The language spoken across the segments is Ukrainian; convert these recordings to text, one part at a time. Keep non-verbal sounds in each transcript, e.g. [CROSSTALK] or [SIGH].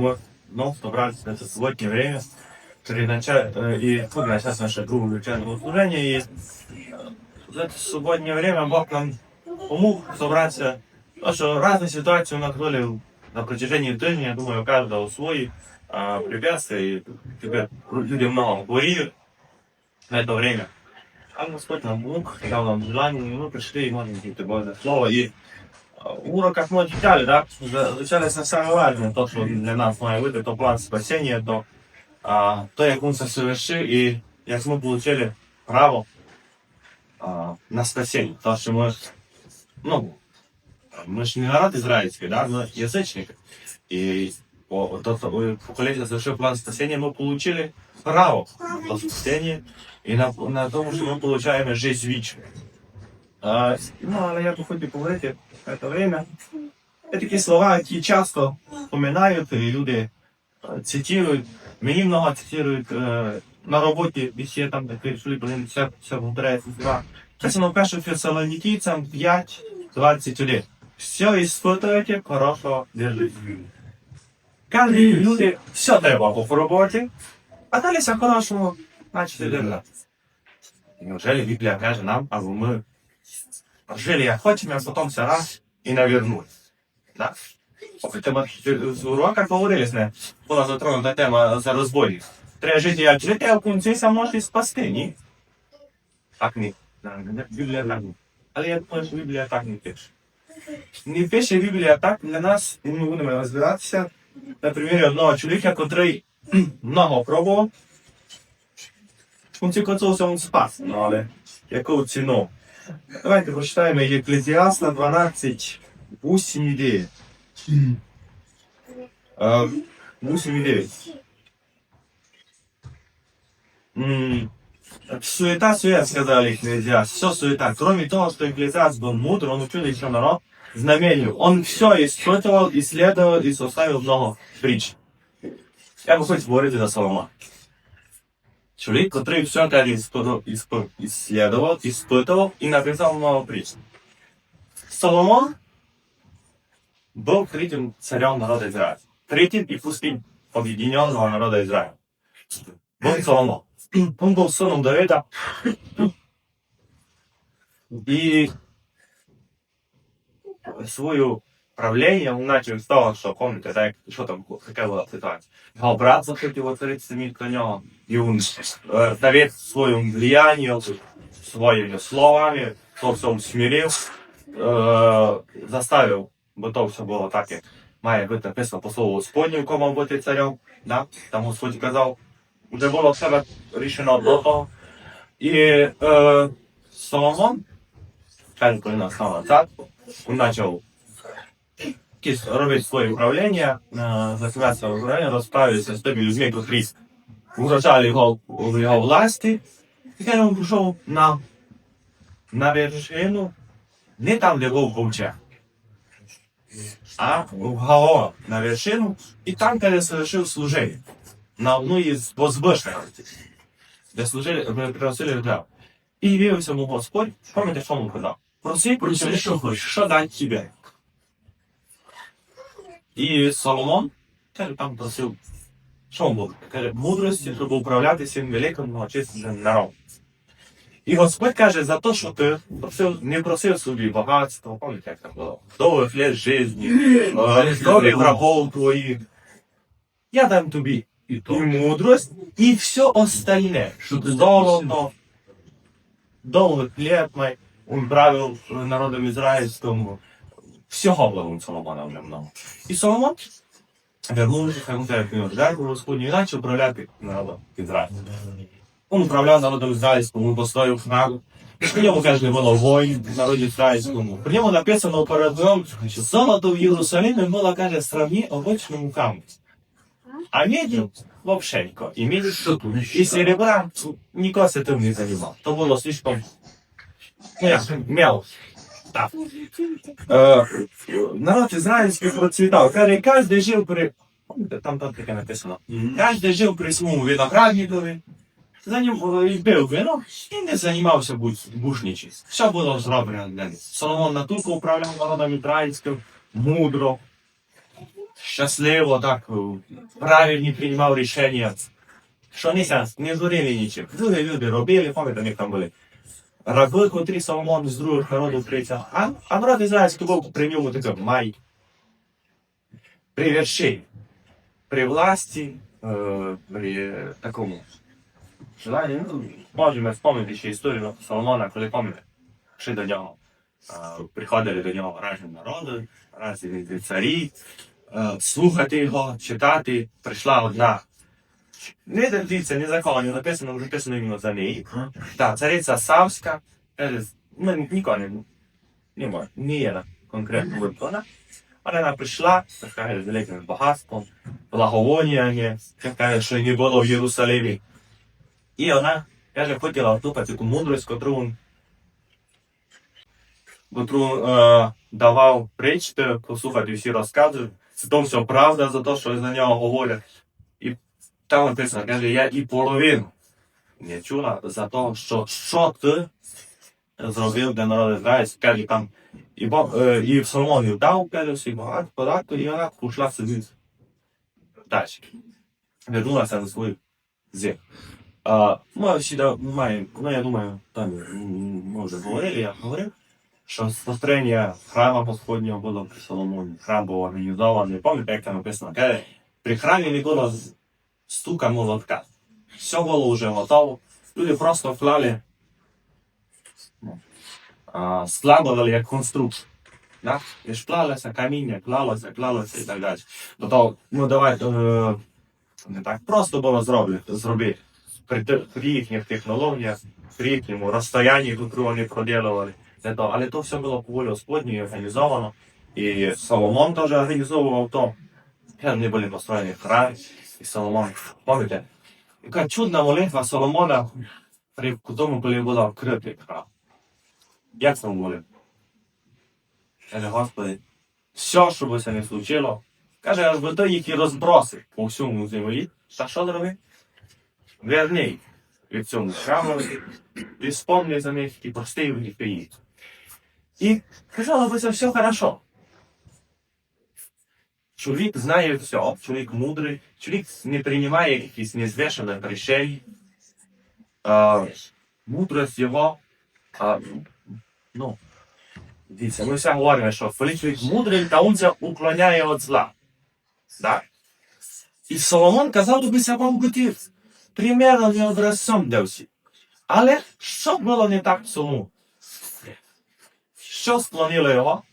мы вновь собрались на это субботнее время перед началом, э, и тут начать наше другое вечернее служение. И э, в это субботнее время Бог нам помог собраться. Потому что разные ситуации у нас были на протяжении тижня, я думаю, у каждого свои а, препятствия, и теперь люди много говорили на это время. А Господь нам помог, дал нам желание, и мы пришли, и можем говорить Божье Слово. И а, в уроках мы читали, да, за- зачалось на самое важное, то, що для нас має бути, то план спасения, то, а, то як він це совершив, і як ми отримали право а, на спасение. То, що ми, ну, ми ж не народ ізраїльський, да, ми язичники. І по, то, то, покоління совершив план спасения, ми получили право на спасение, і на, на тому, що ми получаємо жизнь вічну. А, ну, але я би хотів поговорити в це время. Це такі слова, які часто поминають, і люди е, цитують. Мені много цитують е, на роботі, вісє там такі йшли, блин, все, все повторяється слова. Написано в 1 Фессалоникийцам 5, 21. Все испытывайте, хорошо держите. Кажуть, люди, все треба по роботі, а далі все хорошого, значить держатися. Неужели Біблія каже нам, або ми жили як хочемо, а потім все раз і навернулись. Да? В уроках говорили з нею, була затронута тема за розбойник. Треба жити як жити, а в кінці сам може спасти, ні? Так ні. Біблія так. ні. Але я думаю, що Біблія так не пише. Не пише Біблія так для нас, і ми будемо розбиратися на примірі одного чоловіка, котрий [CLEARS THROAT] много пробував. В кінці концов він спас, ну але яку ціну? Давайте прочитаємо Єклезіаста 12, 8 і 9. Е, 8 і 9. М, Суета, суета, сказал Экклезиаст. Все суета. Кроме того, что Экклезиаст был мудр, он учил еще народ знамению. Он все испытывал, исследовал и составил много притч. Я бы хоть говорити за Солома. Чоловік, котрий все теж іспитував, іспи- ісследував, іспитував і написав много притч. Соломон был третьим царем народа Израиля. Третьим и пустым объединенного народа Израиля. Был Соломон. Он был сыном Давида. И свою правление он начал с того, что, помните, да, что там, какая была ситуация? Его брат захотел воцариться вместо него, и он, э, Давид своим влиянием, своими словами, то все он смирил, э, заставил, бо то все було так, як має бути написано по слову Господню, кому бути царем, да? там Господь казав, вже було все рішено до того. І е, Соломон, каже, коли настав цар, він почав якісь робити своє управління, е, закривати своє управління, розправитися з тими людьми, які вражали його в його власті. І каже, він пішов на, на вершину, не там, де був ковчег, а в Гао на вершину, і там, каже, совершив служение на одну із возвишених, де служили, приносили ритуал. І явився йому Господь, пам'ятаєте, що йому казав? Проси, проси, що хочеш, що дать тебе. І Соломон, каже, там просив, що він був? Каже, мудрості, щоб управляти цим великим многочисленним народом. І Господь каже, за те, що ти просив, не просив собі багатства, пам'ятаєте, як там було? Довгих лет житті, е, здоров'я врагов твоїх. Я дам тобі І і мудрость, і все остальне, що золото, довгих лет май, він правив народом ізраїльському, всього було Соломона вже много. І Соломон вернувся, він жертву Господню, і почав управляти народом Ізраїлю. Він управляв народом ізраїльському, він построїв храм. При ньому, каже, не було воїн в народі ізраїльському. При ньому написано перед ним, що золото в Єрусалимі було, каже, сравні обичному камню. А меди вообще никого. И меди Що тут и серебра никто с этим не занимал. То было слишком ну, мелко. Так. Е, народ ізраїльський процвітав. Каже, кожен жив при. Там там таке написано. Кожен жив при своєму виноградникові. За ним пив вино і не займався бушничись. Все було зроблено для них. Соломон Натурко управляв народом ізраїльським мудро. щасливо, так, е, правильні приймав рішення. Що не згоріли нічим. Другі люди робили, пам'ятаєте, них там були. Раби, котрі Соломон з других народів прийняв. А, а народ ізраїльський був при ньому таке май. При вершині. При власті, е, при такому. Желанні, ну, можемо вспомнити ще історію Соломона, коли пам'ятаєте, йшли до нього. Е, приходили до нього різні народи, різні царі, е, слухати його, читати. Прийшла одна. Не дивіться, не закон, не написано, вже написано іменно за неї. Та, цариця Савська, ми нікого не, не, може, не є на конкретно вибрана. Але вона прийшла, каже, з великим багатством, благовоннями, каже, що не було в Єрусалимі. І вона, каже, хотіла отупати таку мудрість, котру котру е, давав причти, послухати всі розкази. Це то все правда за те, що за нього говорять. Там написано, каже, я і половину не чула за те, що, що ти зробив для народу Ізраїльського. Каже, там і, Бог, е, і Соломон дав, каже, всі багато податку, і вона пішла собі далі. Вернулася на свою землю. Ми всі маємо, ну я думаю, там ми вже говорили, я говорив, що створення храму Господнього було при Соломоні. Храм був організований. Пам'ятаєте, як там написано? Каже, при храмі не було стука молотка. Все було вже готово. Люди просто вклали, ну, складували як конструкцію. Да? І ж клалося каміння, клалося, клалося і так далі. Того, ну давай, е, не так просто було зробити, зробити. При, при їхніх технологіях, при їхньому розстоянні, яку вони то, але то все було по волі Господній організовано. І Соломон теж організовував то. Вони були построєні храм, і Соломон, пам'ятаєте, яка чудна молитва Соломона, при тому, коли була вкритий храм. Як це молив? Каже, Господи, все, що би це не случило, каже, аж би то їх і розбросив по всьому землі. Та що зробив? Верни від цьому храму, і спомни за них, і прости їх їх приїзд. І казало би це все хорошо. Чоловік знає все, чоловік мудрий, чоловік не приймає якісь незвішаних рішень. А, мудрость його, а, ну, дивіться, ми все говоримо, що коли чоловік мудрий, то він це уклоняє від зла. Да? І Соломон казав, це вам бути примерно не образцом для всіх. Але що було не так в цьому? Що склонило його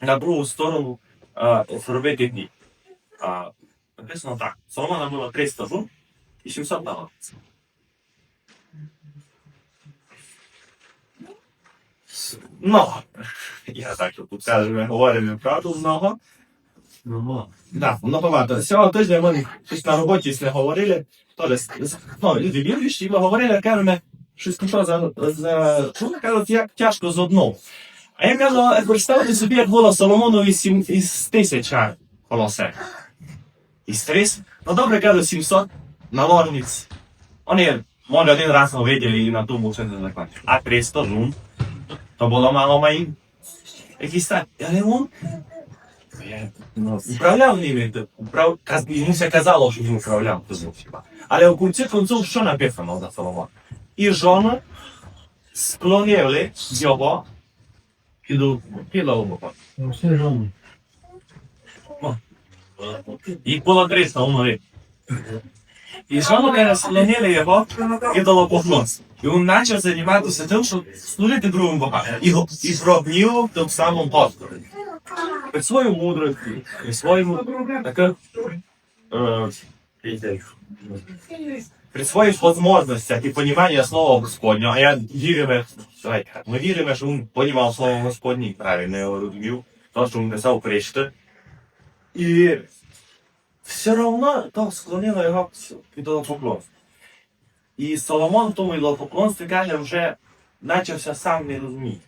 на другу сторону а, зробити дні? А, написано так. Соломона було 300 жун і 700 налог. Много. Я так тут скажу, ми говоримо правду много. Много. Так, многовато. Цього тижня ми щось на роботі не говорили. Теж, ну, люди віруючі, ми говорили, кажемо, щось за, за ну, кажуть, як тяжко з одного. А я кажу, представте собі, як було Соломонові сім, із тисяча голосів. Із трис, ну добре, кажу, 700 наложниць. Вони, може, один раз не виділи і на тому все не. А 300 жун, то було мало моїм. Якісь так, але он ну, управляв ними, управ... йому все казало, що він управляв тому хіба. Але в кінці концов що написано за Соломон? І жони склонили його під, під лобоком. Ну, все жовні. Їх було 300 умови. І жони склонили його ідолопоклонству. І він почав займатися тим, щоб служити другим богам. І, і зробив тим самим Господом. При своєму мудрості, при своєму таких е, при своїх возможностях і поніманні слова Господнього, а я віримо, ми віримо, що він понімав слово Господнє, правильно його розумів, то, що він писав прийшти. І все одно то склонило його під. І Соломон в тому ідолопоклонстві каже, вже почався сам не розуміти.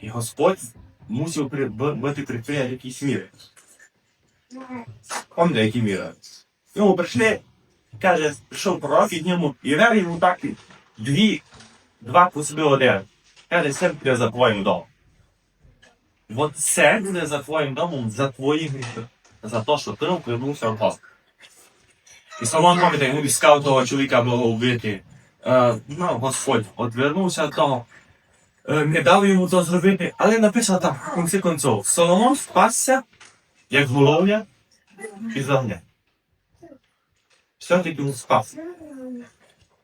І Господь мусив при- бу- бути припинений якісь міри. Пам'ятаєте, які міри? Йому прийшли, каже, прийшов пророк і ньому, і вер йому так дві, два по собі один. Каже, це буде за твоїм домом. От це буде за твоїм домом, за твої гріхи. за те, що Тим вернувся в Бог. І Соломон пам'ятає, він іскав того чоловіка благовити. Е, ну, Господь одвернувся від того, е, не дав йому то зробити, але написано там в кінці концов. Соломон спасся, як головня, із огня. Все-таки він спас.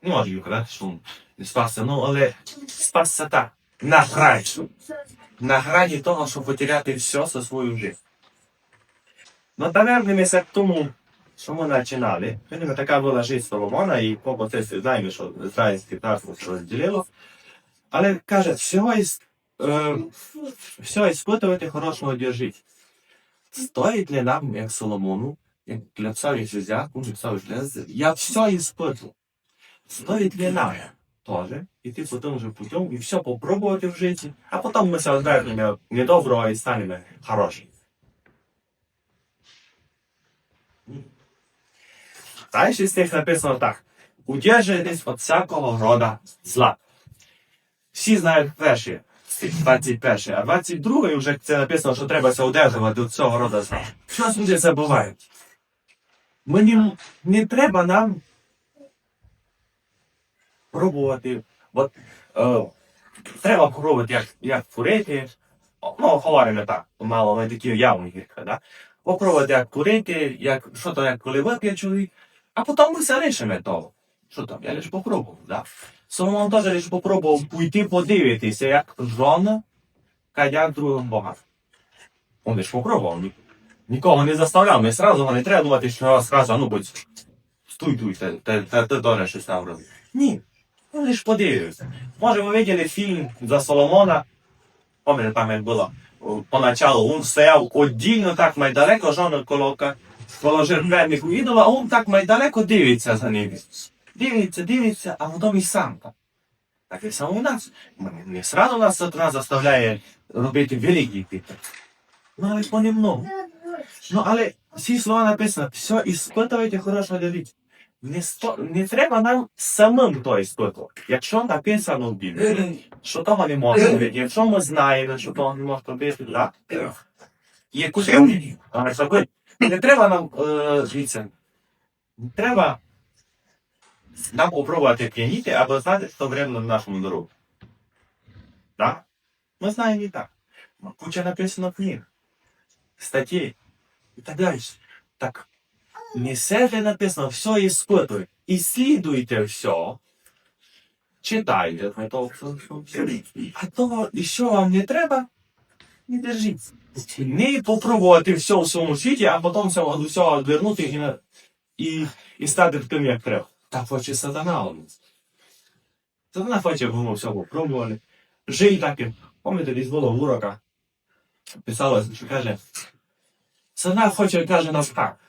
Не можу казати, що він не спасся, ну, але спасся так, на грані. На грані того, щоб потеряти все за свою життя. Ну, та вернемося к тому, що ми починали. Видимо, така була життя Соломона, і по процесі знаємо, що Ізраїльське царство розділило. Але каже, всього із, е, все іспитувати хорошого держить. Стоїть ли нам, як Соломону, для царя життя, кому писав желез, я все іспитував. Стоїть ли нам теж іти по тому же путем і все попробувати в житті, а ми себе звернемо недоброго і станемо хороші. Далі з тих написано так. Удержуйтесь від всякого рода зла. Всі знають перші, стих 21, а 22 вже це написано, що треба се одержувати від цього роду зла. Що люди забувають? Ми не, треба нам пробувати. От, е, треба пробувати, як, як курити. Ну, говоримо так, мало не такі явні гірка, да? Попробувати, як курити, як, що то, як коли вип'є чоловік, а потім ми все того. Що там, я лише попробував, да? Соломон теж лише попробував піти подивитися, як жона кадяк другим богам. Он лише попробував, ні, нікого не заставляв, не сразу не треба думати, що сразу, а ну будь, стуй туй, ти, ти, ти, ти теж щось там робив. Ні, він лише подивився. Може, ви виділи фільм за Соломона, пам'ятаєте, там як було, поначалу він стояв одільно так майдалеко, жона коло, коло жертвенних ідола, а він так майдалеко дивиться за ними. Дивиться, дивиться, а потім і сам так. Так і саме у нас. Не, сразу нас сатана заставляє робити великі піти. Ну, але понемногу. Ну, але всі слова написано, все іспитуйте хорошо дивіться. Не, сто, не треба нам самим то іспитувати. Якщо написано в Біблії, що того не можна робити, якщо ми знаємо, що того не можна робити, так? І якусь а. Не треба нам, е, дивіться, не треба нам попробувати п'яніти або знати, що время на нашому дорогу. Так? Ми знаємо і так. Куча написано книг, статей і так далі. Так, не все же написано, все іспитуй. Ісслідуйте все. Читайте, а то, і що вам не треба, не держіть. Не попробувати все у своєму світі, а потім все від усього відвернути і, і, і стати таким, як треба. Так хоче сатана у нас. Сатана хоче, щоб ми все попробували. Жий таким. Пам'ятаєте, десь було в уроках. Писалось, що каже, сатана хоче, каже нам так.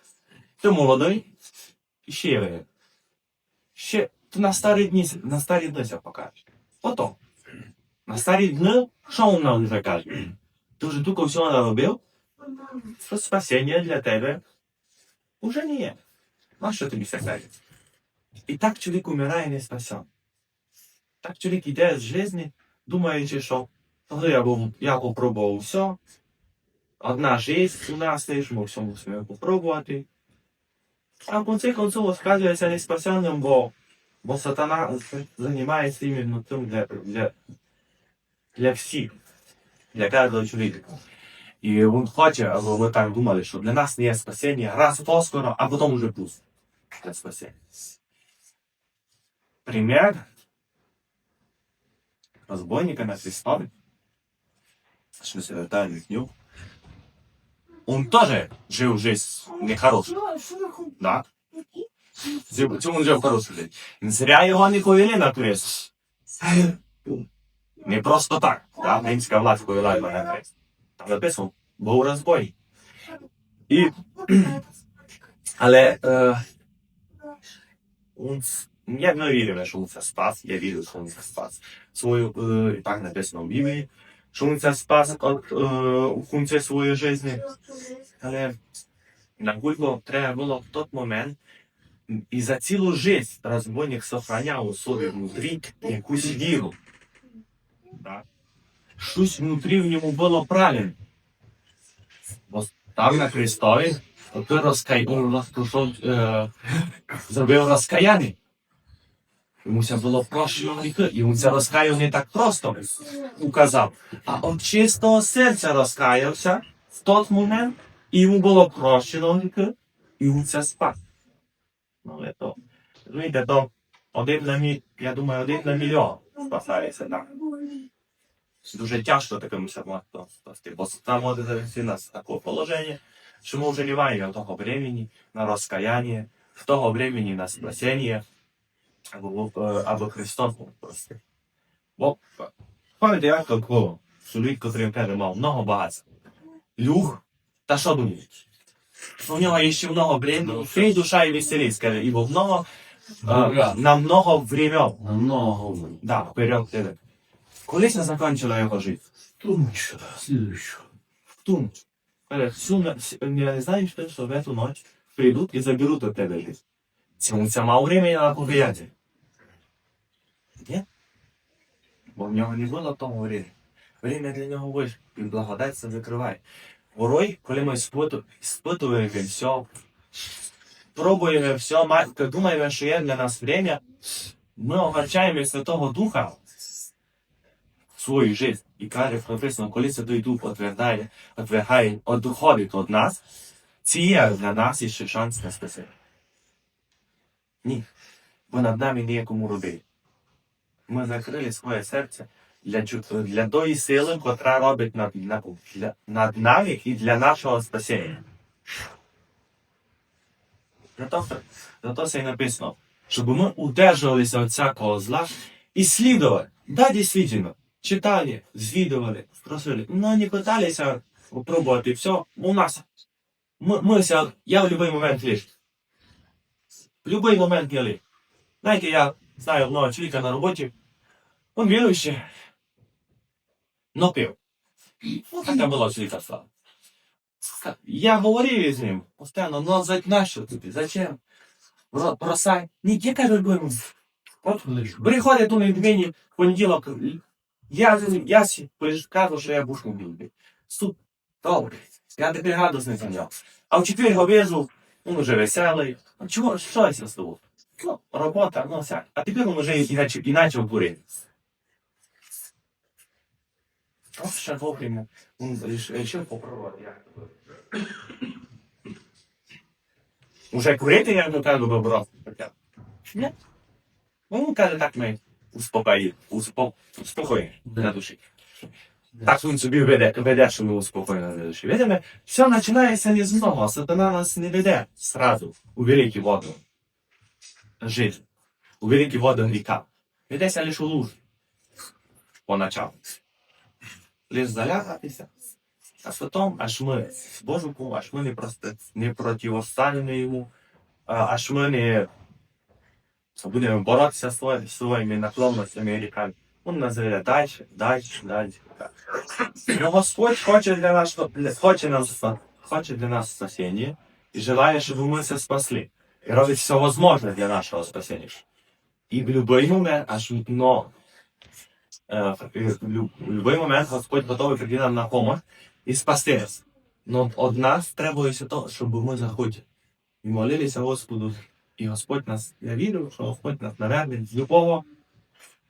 Ти молодий, і ще. Ти на старі дні, на старі ся покажеш. Потім. На старі дні, що він нам вже каже? Ти вже тільки все наробив, що спасіння для тебе уже не є. На що тобі це каже? І так чоловік умирає не спасен. Так чоловік йде з житті, думаючи, що я, був, я попробував все, одна життя у нас лиш, ми все мусимо попробувати. А в кінці концов оказується не спасенним, бо, бо сатана займається іменно тим для, для, для всіх, для кожного чоловіка. І він хоче, аби ми так думали, що для нас не є спасіння раз поскоро, а потім уже пуст для спасіння. Пример разбойника на се вертали к нему. Он тоже жил жизнь нехорошую, да? Він жив хорошу жизнь? Не Зря його не повели на крест. Не просто так, да? Римська власть повела його на крест. Там написано, був розбой. І, але е, я не вірю, що він це спас, я вірю, що він це спас. Свою, е, так написано в Біблії, що він це спас от, у кінці своєї житті. Але наскільки треба було в той момент, і за цілу життя розбойник сохраняв у собі внутрі якусь віру. Да? Щось внутрі в ньому було правильно. Бо там на Христові Ти розкай, е, зробив розкаяння. Йому це було прощено гріхи, йому це розкаю не так просто указав, а от чистого серця розкаявся в той момент, і йому було прощено гріхи, і йому це спас. Ну, але то, розумієте, то один на мі, я думаю, один на мільйон спасається так. Дуже тяжко таким самотно спасти, бо там може завести нас в таке положення, що ми вже не того времени на розкаяння, того времени на спасіння, або, е, або Христос був простив. Бо пам'ятаєте, як було? Чоловік, котрий каже, мав много багатства. Люх, та що думає? У нього є ще много времени, хай душа і веселість, скаже, і много, е, на много времен. Намного. Да, вперед тебе. Колись не закінчила його життя. Тумча. Следующего. В ту. Каже, всю на- не знаєш, що в эту ночь прийдуть і заберуть у тебе життя. Цьому це мав времени на покаяння. Ні? Бо в нього не було того времени. Время для нього вийшло. Він благодать це закриває. Порой, коли ми спитуємо все, пробуємо все, ма- думаємо, що є для нас время, ми огорчаємо Святого Духа свою життя. І каже, написано, коли Святий Дух отвергає, отвергає, одходить від нас, це є для нас ще шанс на спасіння. Ні. Бо над нами ніякому робити. Ми закрили своє серце для, для тої сили, котра робить над, для, над нами і для нашого спасіння. Зато, зато це і написано, щоб ми удержувалися від всякого зла і слідували. Да, дійсно, читали, звідували, просили, но не пыталися попробувати все. У нас ми, ми ся, я в будь-який момент лиш. В будь-який момент я лиш. Знаєте, я знаю одного чоловіка на роботі, він віруючий, но пив. Ну, така була слава. Я говорив із ним постійно, ну за нащо тобі? Зачем? Бросай. Ні, я кажу, будемо. От приходить у мені в понеділок. Я, я кажу, що я бушку бив. Суд, добре. Я такий гадосний зайняв. А в четвер його вижу, він уже веселий. А чого, що я з тобою? Ну, робота, ну все. А тепер він вже іначе, іначе обурив. Просто ще вовремя він вирішив попробувати. як. Уже курити я не кажу добро. Ні. Ну, каже, так ми успокоїть, успо, успокоїть на душі. Так він собі веде, веде, що ми успокоїмо на душі. Видимо, все починається не з много, сатана нас не веде сразу у великі воду. Жити. У великі води гріха. Ведеться лише у лужі. Поначалу. Лише залягатися. А потом, аж ми з Божуку, аж ми не просто не противостанемо йому, аж ми не будемо боротися з своїми, наклонностями і ріками. Він нас веде далі, далі, далі. Но Господь хоче для нас, хоче нас, хоче для нас спасіння і желає, щоб ми це спасли. І робить все возможне для нашого спасіння. І в будь-який момент, аж но, в лю- будь-який момент Господь готовий прийти нам на помощь і спасти нас. Но від нас требується то, щоб ми заходили і молилися Господу. І Господь нас, я вірю, що Господь нас наверне з любого,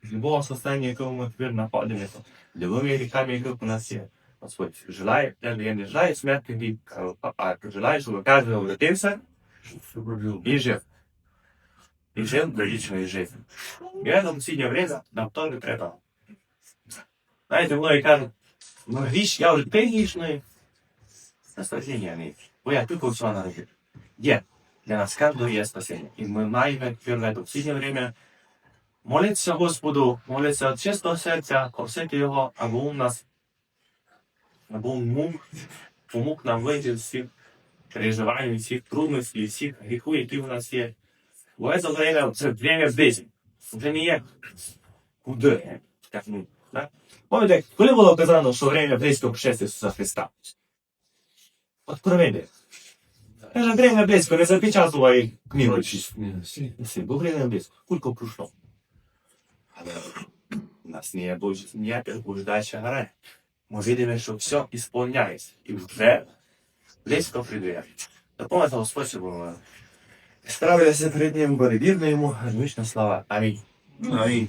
з любого состояння, якого ми тепер знаходимося, любими ріками, які у нас є. Господь желає, я не желаю смерти від, а желаю, щоб кожен врятився і жив. І жив до вічної життя. В цьому сьогодні время нам не треба. Знаєте, многі кажуть, ну гріш, я вже грішний. На спасіння не. Бо я тільки все народив. Є. Для нас кожного є спасіння. І ми маємо тепер в це сьогодні время молитися Господу, молитися від чистого серця, просити Його, аби у нас, аби він мог, помог нам вийти з всіх переживань, всіх трудностей, всіх гріхів, які в нас є. Бо це время, це время здесь. Вже не є куди. Так, ну, так? Пам'ятаєте, коли було казано, що время близько пришестя Ісуса Христа? Откровення. Каже, время близько, не запечатувай книгу. Бо время близько. Кулько пройшло. Але у нас не буде ніяких блуждача гора. Ми видимо, що все ісполняється. І вже близько прийде. Допомагайте Господь собою. Справляйся перед ним, бо невірно йому, вічна слава. Амінь. Амінь.